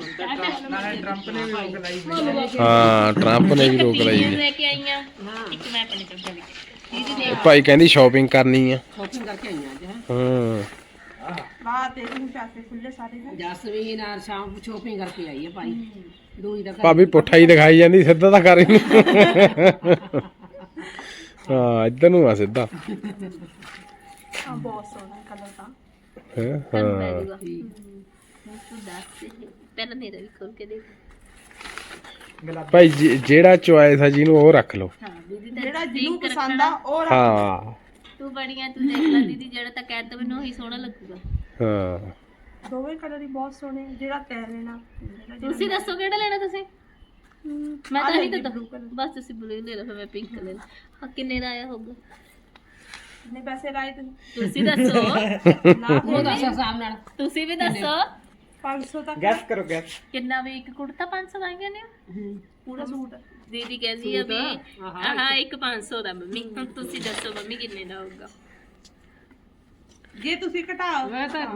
C: ਨਾਲੇ ਟਰੰਪ ਨੇ ਵੀ ਰੋਕ ਲਾਈ
A: ਹਾਂ ਟਰੰਪ ਨੇ ਵੀ ਰੋਕ ਲਈ ਜੀ
B: ਲੈ ਕੇ ਆਈਆਂ? ਇੱਕ ਮੈਂ ਆਪਣੇ ਚੰਗਾ ਲੈ ਕੇ ਦੀਦੀ ਨੇ
A: ਭਾਈ ਕਹਿੰਦੀ ਸ਼ਾਪਿੰਗ ਕਰਨੀ ਆ।
D: ਸ਼ੋਪਿੰਗ ਕਰਕੇ ਆਈਆਂ ਅੱਜ ਹੈਂ।
A: ਹਾਂ।
D: ਜਸਮੀਨ ਨਾਲ ਸ਼ਾਮ ਨੂੰ ਸ਼ੋਪਿੰਗ ਕਰਕੇ ਆਈ ਹੈ ਭਾਈ। ਦੂਈ ਦਾ
A: ਭਾਬੀ ਪੁੱਠਾ ਹੀ ਦਿਖਾਈ ਜਾਂਦੀ ਸਿੱਧਾ ਤਾਂ ਕਰ ਇਹਨੂੰ ਹਾਂ ਇੱਧਰ ਨੂੰ ਆ ਸਿੱਧਾ।
B: ਬਹੁਤ ਸੋਹਣਾ ਕਲਰ ਤਾਂ।
A: ਹੈਂ? ਹਾਂ।
B: ਤੂੰ ਦੱਸ ਪਹਿਲਾਂ ਮੇਰਾ ਵੀ ਖੋਲ ਕੇ ਦੇਖ
A: ਭਾਈ ਜਿ- ਜਿਹੜਾ ਚੁਆਇਸ ਆ ਜਿਹਨੂੰ ਉਹ ਰੱਖ ਲਓ।
B: ਹਾਂ ਦੀਦੀ ਤਾਂ ਜਿਹੜਾ ਜਿਹਨੂੰ ਪਸੰਦ ਆ
A: ਹਾਂ।
B: ਤੂੰ ਬੜੀਆਂ ਤੂੰ ਦੇਖ ਲੈ ਦੀਦੀ ਜਿਹੜਾ ਤਾਂ ਕਹਿ ਤਾ ਮੈਨੂੰ ਉਹੀ ਸੋਹਣਾ ਲੱਗੂਗਾ।
A: ਹਾਂ।
E: ਦੋਵੇਂ ਕਲਰ ਹੀ ਬਹੁਤ ਸੋਹਣੇ ਆ। ਜਿਹੜਾ ਤੈ ਲੈਣਾ
B: ਤੁਸੀਂ ਦੱਸੋ ਕਿਹੜਾ ਲੈਣਾ ਤੁਸੀਂ? ਮੈਂ ਤਾਂ ਨਹੀਂ ਦਿੱਤਾ। ਬਸ ਤੁਸੀਂ ਬਲੂ ਲੈ ਲਓ ਫਿਰ ਮੈਂ ਪਿੰਕ ਲੈ ਲਾਂ ਹਾਂ ਕਿੰਨੇ ਦਾ ਆਇਆ ਹੋਊਗਾ?
E: ਕਿੰਨੇ ਪੈਸੇ ਲਾਏ ਤੁਸੀਂ?
B: ਤੁਸੀਂ ਦੱਸੋ।
D: ਉਹ ਦੱਸ ਹਿਸਾਬ ਨਾਲ
B: ਤੁਸੀਂ ਵੀ ਦੱਸੋ।
E: 500 ਤੱਕ
C: ਗੈਸ ਕਰੋ ਗੈਸ
B: ਕਿੰਨਾ ਵੀ ਇੱਕ ਕੁੜਤਾ 500 ਦਾ ਆਏਗਾ ਨੇ?
E: ਪੂਰਾ ਸੂਟ।
B: ਦੀਦੀ ਕਹਿੰਦੀ ਆ ਵੀ ਆਹ ਇੱਕ। 500 ਦਾ ਮੰਮੀ। ਹੁਣ ਤੁਸੀਂ ਦੱਸੋ ਮੰਮੀ ਕਿੰਨੇ ਦਾ ਹੋਊਗਾ?
E: ਜੇ ਤੁਸੀਂ ਘਟਾਓ।
D: ਮੈਂ ਤਾਂ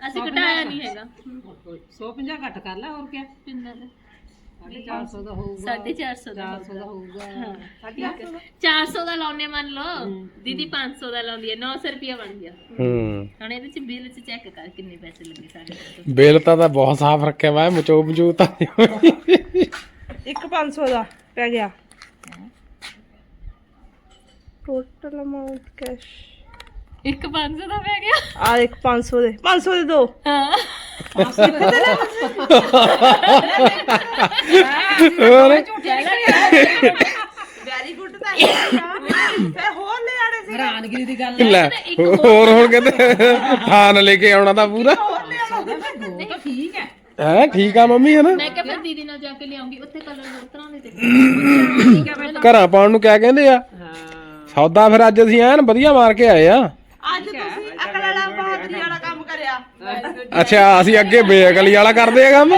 B: ਅਸੀਂ ਘਟਾਇਆ ਨਹੀਂ ਹੈਗਾ।
D: 150 ਘੱਟ ਕਰ ਲੈ ਹੋਰ ਕਿਆ।
B: ਕਿੰਨਾ ਦਾ?
D: 450 ਦਾ ਹੋਊਗਾ
B: 450 ਦਾ
D: 400 ਦਾ ਹੋਊਗਾ।
B: 400 ਦਾ। ਲਾਉਨੇ ਮੰਨ ਲਓ। ਦੀਦੀ 500 ਦਾ ਲਾਉਂਦੀ ਹੈ 900 ਰੁਪਿਆ ਬਣ ਗਿਆ।
A: ਹੂੰ।
B: ਹੁਣ ਇਹਦੇ ਚ ਬਿੱਲ ਚ ਚੈੱਕ ਕਰ ਕਿੰਨੇ ਪੈਸੇ ਲੱਗੇ ਸਾਡੇ ਕੋਲ
A: ਬਿੱਲ ਤਾਂ ਤਾਂ ਬਹੁਤ ਸਾਫ਼ ਰੱਖਿਆ ਵਾ ਮਚੋ ਮਚੂ ਤਾਂ
E: ਇੱਕ 500 ਦਾ ਪੈ ਗਿਆ। ਟੋਟਲ ਅਮਾਉਂਟ ਕੈਸ਼
B: ਇੱਕ 500 ਦਾ ਪੈ ਗਿਆ।
E: ਆ ਇੱਕ 500 ਦੇ। 500 ਦੇ ਦੋ।
B: ਹਾਂ।
A: ਹੋਰ?
E: ਵੈਰੀ ਗੁੱਡ ਤਾਂ ਫੇ ਹੋਰ ਲੈ ਆੜੇ ਸੀ
D: ਹੈਰਾਨਗਰੀ ਦੀ ਗੱਲ
A: ਲੈ ਹੋਰ ਹੁਣ ਕਹਿੰਦੇ ਥਾਨ ਲੈ ਕੇ ਆਉਣਾ ਤਾਂ ਪੂਰਾ।
D: ਤਾਂ ਠੀਕ ਹੈ।
A: ਹੈ ਠੀਕ ਆ ਮੰਮੀ ਹੈ ਨਾ?
B: ਮੈਂ ਕਿਹਾ ਫਿਰ ਦੀਦੀ ਨਾਲ ਜਾ ਕੇ ਲਿਆਉਂਗੀ ਉੱਥੇ ਕਲਰ ਹੋਰ ਤਰ੍ਹਾਂ ਦੇ ਤੇ
A: ਘਰਾਂ ਪਾਉਣ ਨੂੰ ਕਿਆ ਕਹਿੰਦੇ ਆ?
D: ਹਾਂ।
A: ਸੌਦਾ ਫਿਰ ਅੱਜ ਅਸੀਂ ਐਨ ਵਧੀਆ ਮਾਰ ਕੇ ਆਏ ਆ।
E: ਅੱਜ ਤੁਸੀਂ ਅਕਲ ਵਾਲਾ ਬਹਾਦਰੀ ਵਾਲਾ ਕੰਮ ਕਰਿਆ।
A: ਅੱਛਾ ਅਸੀਂ ਅੱਗੇ ਬੇਅਕਲੀ ਵਾਲਾ ਕਰਦੇ ਆ ਕੰਮ?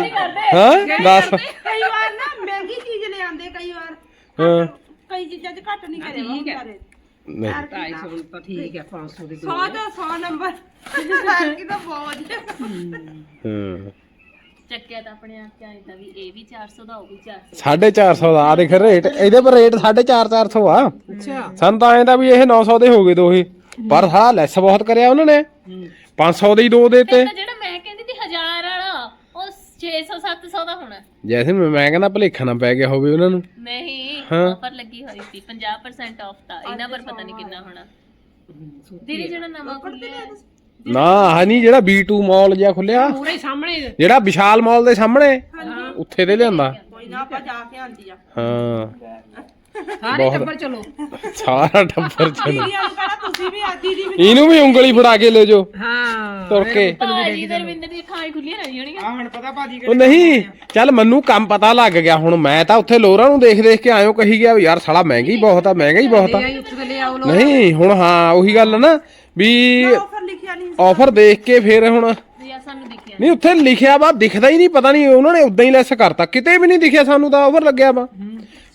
A: ਹਾਂ ਦੱਸ।
E: ਕਈ ਵਾਰ ਨਾ ਮਹਿੰਗੀ ਚੀਜ਼ ਲੈ ਆਂਦੇ ਕਈ ਵਾਰ।
A: ਹਾਂ।
E: ਕਈ ਚੀਜ਼ਾਂ 'ਚ ਘੱਟ ਨਹੀਂ ਕਰਿਆ
D: ਠੀਕ ਹੈ।
E: ਵਿਚਾਰੇ।
A: ਨਹੀਂ।
D: 250 ਤਾਂ ਠੀਕ ਹੈ 500 ਦੀ
E: ਸੌ ਦਾ 100 ਨੰਬਰ। ਕਿ ਤਾਂ ਬਹੁਤ ਵਧੀਆ
A: ਹਾਂ।
B: ਚੱਕਿਆ ਤਾਂ ਆਪਣੇ ਆਪ ਕਿਆ ਤਾਂ ਵੀ ਇਹ ਵੀ 400 ਦਾ ਉਹ ਵੀ 400
A: 450 ਦਾ। ਆ ਦੇਖ ਰੇਟ ਇਹਦੇ ਪਰ ਰੇਟ 450 400 ਆ।
D: ਅੱਛਾ।
A: ਸਾਨੂੰ ਤਾਂ ਐਂ ਦਾ ਵੀ ਇਹ 900 ਦੇ ਹੋ ਗਏ ਦੋਹੇ। ਪਰ ਹਾਂ ਲੈਸ ਬਹੁਤ ਕਰਿਆ ਉਹਨਾਂ ਨੇ। 500 ਦੇ ਹੀ ਦੋ ਦੇਤੇ
B: ਤਾਂ। ਜਿਹੜਾ ਮੈਂ ਕਹਿੰਦੀ ਸੀ 1000 ਵਾਲਾ ਉਹ 600 700 ਦਾ ਹੋਣਾ।
A: ਜੈਸੇ ਮੈਂ ਕਹਿੰਦਾ ਭਲੇਖਾ ਨਾ ਪੈ ਗਿਆ ਹੋਵੇ ਉਹਨਾਂ ਨੂੰ।
B: ਨਹੀਂ
A: ਹਾਂ।
B: ਆਫਰ ਲੱਗੀ ਹੋਈ ਸੀ 50% ਆਫ ਤਾਂ। ਇਹਨਾਂ ਪਰ ਪਤਾ ਨਹੀਂ ਕਿੰਨਾ ਹੋਣਾ। ਦੀਦੀ ਜਿਹੜਾ ਨਵਾਂ ਖੁੱਲਿਆ।
A: ਨਾ ਆਹ ਨਹੀਂ ਜਿਹੜਾ B2 ਮਾਲ ਜਿਹਾ ਖੁੱਲਿਆ।
D: ਪੂਰੇ ਸਾਹਮਣੇ।
A: ਜਿਹੜਾ ਵਿਸ਼ਾਲ ਮਾਲ ਦੇ ਸਾਹਮਣੇ। ਉੱਥੇ ਦੇ ਲਿਆਂਦਾ।
E: ਕੋਈ ਨਾ ਆਪਾਂ ਜਾ ਕੇ ਆਂਦੀ ਆ।
A: ਹਾਂ।
D: ਸਾਰੇ ਟੱਬਰ ਚਲੋ।
A: ਸਾਰਾ ਟੱਬਰ ਚਲੋ।
E: ਦੀਦੀ ਨੂੰ ਕਹਣਾ ਤੁਸੀਂ ਵੀ ਆ ਦੀਦੀ ਵੀ
A: ਇਹਨੂੰ ਵੀ ਉਂਗਲੀ ਫੜਾ ਕੇ ਲੈ ਜਾਓ।
D: ਹਾਂ।
A: ਤੁਰ ਕੇ।
B: ਭਾਜੀ ਦੇ ਰਵਿੰਦਰ ਦੀ ਖਾਈ ਖੁੱਲੀਆਂ ਰਹੀ ਹੋਣੀਆਂ
C: ਆ ਹੁਣ ਪਤਾ ਭਾਜੀ
A: ਉਹ ਨਹੀਂ ਚੱਲ ਮੈਨੂੰ ਕੰਮ ਪਤਾ ਲੱਗ ਗਿਆ। ਹੁਣ ਮੈਂ ਤਾਂ ਉੱਥੇ ਲੋਰਾਂ ਨੂੰ ਦੇਖ ਦੇਖ ਕੇ ਆਇਓ ਕਹੀ ਗਿਆ ਵੀ ਯਾਰ ਸਾਲਾ ਮਹਿੰਗੀ ਬਹੁਤ ਆ ਮਹਿੰਗਾ ਹੀ ਬਹੁਤ ਆ।
D: ਆਈ ਉੱਥੇ ਤੇ ਲੈ ਆਓ ਲੋ
A: ਨਹੀਂ ਹੁਣ ਹਾਂ ਉਹੀ ਗੱਲ ਆ ਨਾ ਵੀ
E: ਆਫਰ ਲਿਖਿਆ ਨਹੀਂ
A: ਆਫਰ ਦੇਖ ਕੇ ਫਿਰ ਹੁਣ
B: ਸਾਨੂੰ ਦਿਖਿਆ
A: ਨਹੀਂ ਉੱਥੇ ਲਿਖਿਆ ਵਾ ਦਿਖਦਾ ਹੀ ਨਹੀਂ ਪਤਾ ਨਹੀਂ ਉਹਨਾਂ ਨੇ ਉਦਾਂ ਹੀ ਲੈਸ ਕਰਤਾ। ਕਿਤੇ ਵੀ ਨਹੀਂ ਦਿਖਿਆ ਸਾਨੂੰ ਤਾਂ ਆਫਰ ਲੱਗਿਆ ਵਾ।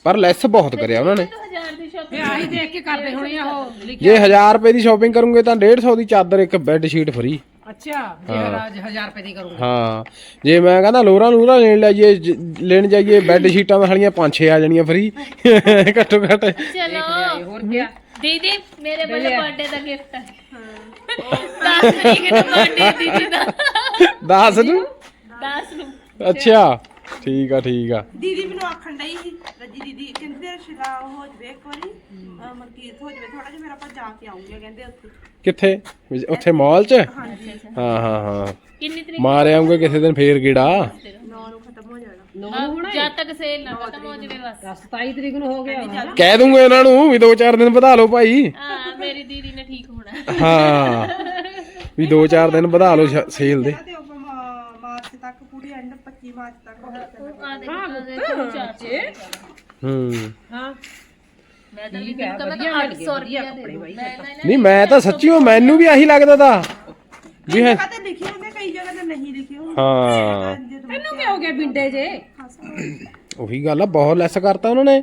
A: ਪਰ ਲੈਸ ਬਹੁਤ ਕਰਿਆ ਉਹਨਾਂ ਨੇ।
B: 1000 ਦੀ ਸ਼ਾਪ
D: ਇਹ ਆਹੀ ਦੇਖ ਕੇ ਕਰਦੇ ਹੋਣੇ ਆ ਉਹ ਲਿਖ
A: ਜੇ 1000 ਰੁਪਏ ਦੀ ਸ਼ਾਪਿੰਗ ਕਰੋਗੇ ਤਾਂ 150 ਦੀ ਚਾਦਰ ਇੱਕ ਬੈੱਡ ਸ਼ੀਟ ਫ੍ਰੀ
D: ਅੱਛਾ ਜੇ ਰਾਜ 1000 ਰੁਪਏ ਦੀ ਕਰੂੰਗਾ।
A: ਹਾਂ। ਜੇ ਮੈਂ ਕਹਿੰਦਾ ਲੋਰਾਂ ਲੂਰਾਂ ਲੈਣ ਜਾਈਏ ਜ- ਲੈਣ ਜਾਈਏ ਬੈੱਡ ਸ਼ੀਟਾਂ ਹਲੀਆਂ 5-6 ਆ ਜਾਣੀਆਂ ਫ੍ਰੀ ਘੱਟੋ ਘੱਟ।
B: ਚਲੋ।
D: ਹੋਰ ਕੀ
B: ਦੀਦੀ ਮੇਰੇ ਵੱਲੋਂ ਬਰਥਡੇ ਦਾ ਗਿਫਟ ਹੈ। 10 ਤਰੀਕ ਨੂੰ ਬਰਥਡੇ ਦੀਦੀ ਦਾ।
A: 10 ਨੂੰ?
B: 10 ਨੂੰ।
A: ਅੱਛਾ। ਠੀਕ ਆ ਠੀਕ ਆ।
E: ਦੀਦੀ ਮੈਨੂੰ ਆਖਣ ਡਈ ਸੀ ਰੱਜੀ ਦੀਦੀ ਕਹਿੰਦੇ ਸ਼ਿਲਾ ਹੋ ਜਵੇ ਇੱਕ ਵਾਰੀ ਅਹ ਮਲਕੀਤ ਹੋ ਜਵੇ ਥੋੜਾ ਜਿਹਾ ਫਿਰ ਆਪਾਂ ਜਾ ਕੇ ਆਉਂਗੇ ਕਹਿੰਦੇ ਉੱਥੇ।
A: ਕਿੱਥੇ? ਵੀ ਉੱਥੇ ਮਾਲ 'ਚ?
E: ਹਾਂਜੀ।
A: ਹਾਂ ਹਾਂ ਹਾਂ।
B: ਕਿੰਨੀ ਤਰੀਕ?
A: ਮਾਰ ਆਉਂਗੇ ਕਿਸੇ ਦਿਨ ਫੇਰ ਗੇੜਾ।
E: ਨੌ ਨੂੰ ਖਤਮ ਹੋ ਜਾਣਾ।
B: ਆਹ, ਜਦ ਤੱਕ ਸੇਲ ਨਾ ਖਤਮ ਹੋ ਜਾਵੇ ਬਸ।
D: 27 ਤਰੀਕ ਨੂੰ ਹੋ ਗਿਆ ਹੋਣਾ।
A: ਕਹਿ ਦੂੰਗਾ ਇਹਨਾਂ ਨੂੰ ਵੀ ਦੋ ਚਾਰ ਦਿਨ ਵਧਾ ਲਓ ਭਾਈ।
B: ਹਾਂ ਮੇਰੀ ਦੀਦੀ ਨੇ ਠੀਕ ਹੋਣਾ।
A: ਹਾਂ। ਵੀ ਦੋ ਚਾਰ ਦਿਨ ਵਧਾ ਲਓ ਸ਼- ਸੇਲ ਦੇ।
E: ਤੇ ਉਹ ਮਾ- ਮਾਰਚ ਤੱਕ 25 ਮਾਰਚ ਤੱਕ ਹੋ ਜਾਣਾ
B: ਆ ਦੇ ਦੋ ਚਾਰ ਚੇ
A: ਹੂੰ
D: ਹਾਂ।
B: ਮੈਂ ਤਾਂ ਦੀਦੀ ਨੂੰ ਕਹਿੰਦਾ 800 ਰੁਪਏ ਦੇ ਦਿਓ। ਮੈਂ ਤਾਂ ਇਹਨਾਂ
A: ਨਹੀਂ ਮੈਂ ਤਾਂ ਸੱਚੀਓ ਮੈਨੂੰ ਵੀ ਆਹੀ ਲੱਗਦਾ ਤਾ। ਵੀ ਹੈ।
E: ਤੇ ਲਿਖੇ ਹੁੰਦੇ ਕਈ ਜਗ੍ਹਾ ਤੇ ਨਹੀਂ ਲਿਖੇ ਹੁੰਦੇ
A: ਹਾਂ।
D: ਇਹਨੂੰ ਕੀ ਹੋ ਗਿਆ ਬਿੰਡੇ ਜੇ?
A: ਉਹੀ ਗੱਲ ਆ ਬਹੁਤ ਲੈਸ ਕਰਤਾ ਉਹਨਾਂ ਨੇ।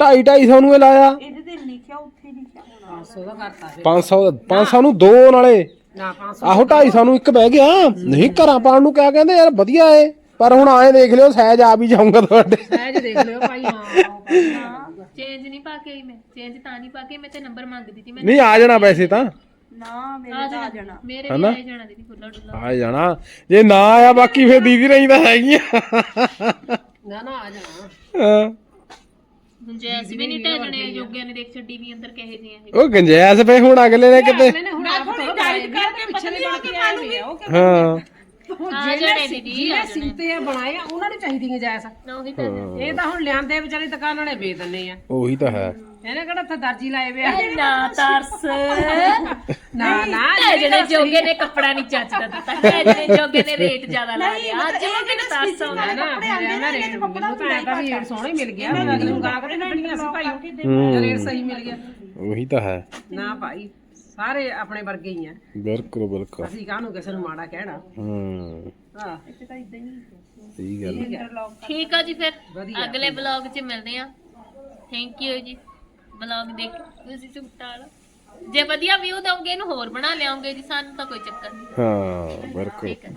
A: 2.5 250 ਨੂੰ ਇਹ ਲਾਇਆ।
E: ਇਹਦੇ ਤੇ ਲਿਖਿਆ ਉੱਥੇ ਲਿਖਿਆ ਹੋਣਾ
D: 500 ਦਾ ਕਰਤਾ ਫਿਰ।
A: 500 500 ਨੂੰ। ਦੋ ਨਾਲੇ।
D: ਨਾ 500
A: ਆਹੋ 250 ਨੂੰ ਇੱਕ ਬਹਿ ਗਿਆ। ਨਹੀਂ ਘਰਾਂ ਪਾਣ ਨੂੰ ਕਿਆ ਕਹਿੰਦੇ ਯਾਰ ਵਧੀਆ ਏ। ਪਰ ਹੁਣ ਆਏ ਦੇਖ ਲਿਓ ਸਹਿਜ ਆ ਵੀ ਜਾਊਂਗਾ ਤੁਹਾਡੇ।
D: ਸਹਿਜ ਦੇਖ ਲਿਓ ਭਾਈ ਹਾਂ।
B: ਚੇਂਜ ਨਹੀਂ ਪਾ ਕੇ ਆਈ ਮੈਂ ਚੇਂਜ ਤਾਂ ਨਹੀਂ ਪਾ ਕੇ ਮੈਂ ਤੇ ਨੰਬਰ ਮੰਗਦੀ ਸੀ ਮੈਂ
A: ਨਹੀਂ ਆ ਜਾਣਾ ਵੈਸੇ ਤਾਂ।
E: ਨਾ ਮੇਰੇ ਤਾਂ ਆ ਜਾਣਾ।
B: ਮੇਰੇ ਵੀ ਜਾਣਾ ਦੀਦੀ ਖੁੱਲਾ ਡੁੱਲਾ
A: ਆ ਜਾਣਾ। ਜੇ ਨਾ ਆਇਆ ਬਾਕੀ ਫੇਰ ਦੀਦੀ ਰਹੀ ਤਾਂ ਹੈਗੀਆਂ।
D: ਨਾ ਨਾ ਆ ਜਾਣਾ।
A: ਹਾਂ।
B: ਅਸੀਂ ਵੀ ਨਹੀਂ ਢਹਿ ਜਣੇ ਜੋਗਿਆਂ ਨੇ ਦੇਖ ਛੱਡੀ ਵੀ ਅੰਦਰ ਕਹੇ ਜੀਆਂ ਇਹ।
A: ਉਹ ਗੰਜੈਸ ਪਏ ਹੁਣ ਅਗਲੇ ਨੇ ਕਿਤੇ
D: ਮੈਨੇ ਹੁਣ ਆਪ ਤੋਂ ਡਾਈਟ ਕਰਕੇ ਪਿੱਛੇ ਬਣ ਕੇ ਆ ਉਹ
A: ਹਾਂ
B: ਆ ਜਾਣੇ ਦੀਦੀ
D: ਜਿਹੜੇ ਸਿੰਤੇ ਆ ਬਣਾਏ ਆ ਉਹਨਾਂ ਨੂੰ ਚਾਹੀਦੀਆਂ ਜੈਸ
B: ਨਾ ਉਹੀ ਤਾਂ
D: ਇਹ ਤਾਂ ਹੁਣ ਲਿਆਂਦੇ ਵਿਚਾਰੇ ਦੁਕਾਨ ਵਾਲੇ ਵੇਚ ਦਿੰਦੇ ਆ।
A: ਉਹੀ ਤਾਂ ਹੈ।
D: ਇਹਨੇ ਕਿਹੜਾ ਉੱਥੇ ਦਰਜੀ ਲਾਏ ਵੇ ਆ?
B: ਨਾ ਤਰਸ।
D: ਨਾ ਨਾ
B: ਢਹਿ ਜਣੇ ਜੋਗੇ ਨੇ ਕੱਪੜਾ ਨਹੀਂ ਚੱਜਦਾ ਦਿੱਤਾ। ਢਹਿ ਜਣੇ ਜੋਗੇ ਨੇ ਰੇਟ ਜ਼ਿਆਦਾ ਲਾ ਲਿਆ ਅੱਜ ਉਹ ਕਿਹਨੇ ਤਰਸ ਆਉਂਦਾ
D: ਨਾ। ਮੈਂ ਰੇਟ ਮੈਨੂੰ ਤਾਂ ਐਂ ਵੀ ਰੇਟ ਸੋਹਣਾ ਹੀ ਮਿਲ ਗਿਆ। ਮੈਂ ਅਗਲੇ ਨੂੰ ਗਾ ਕੇ ਕੱਢਣੀਆਂ ਸੀ ਭਾਈ। ਉਹ ਰੇਟ ਸਹੀ ਮਿਲ ਗਿਆ।
A: ਉਹੀ ਤਾਂ ਹੈ।
D: ਨਾ ਭਾਈ। ਸਾਰੇ ਆਪਣੇ ਵਰਗੇ ਹੀ ਆ।
A: ਬਿਲਕੁਲ ਬਿਲਕੁਲ।
D: ਅਸੀਂ ਕਾਹਨੂੰ ਕਿਸੇ ਨੂੰ ਮਾੜਾ ਕਹਿਣਾ?
A: ਹੂੰ।
D: ਹਾਂ।
A: ਸਹੀ ਗੱਲ
B: ਠੀਕ ਆ ਜੀ ਫਿਰ। ਅਗਲੇ ਬਲੌਗ 'ਚ ਮਿਲਦੇ ਆ। ਥੈਂਕ ਯੂ ਜੀ। ਬਲੌਗ ਦੇਖ ਤੁਸੀਂ ਸੂਟਾਂ ਵਾਲਾ ਜੇ ਵਧੀਆ ਵਿਊ ਦਓਗੇ ਇਹਨੂੰ ਹੋਰ ਬਣਾ ਲਿਆਉਂਗੇ ਜੀ ਸਾਨੂੰ ਤਾਂ ਕੋਈ ਚੱਕਰ ਨਹੀਂ।
A: ਹਾਂ ਬਿਲਕੁਲ।
B: ਠੀਕ ਹੈ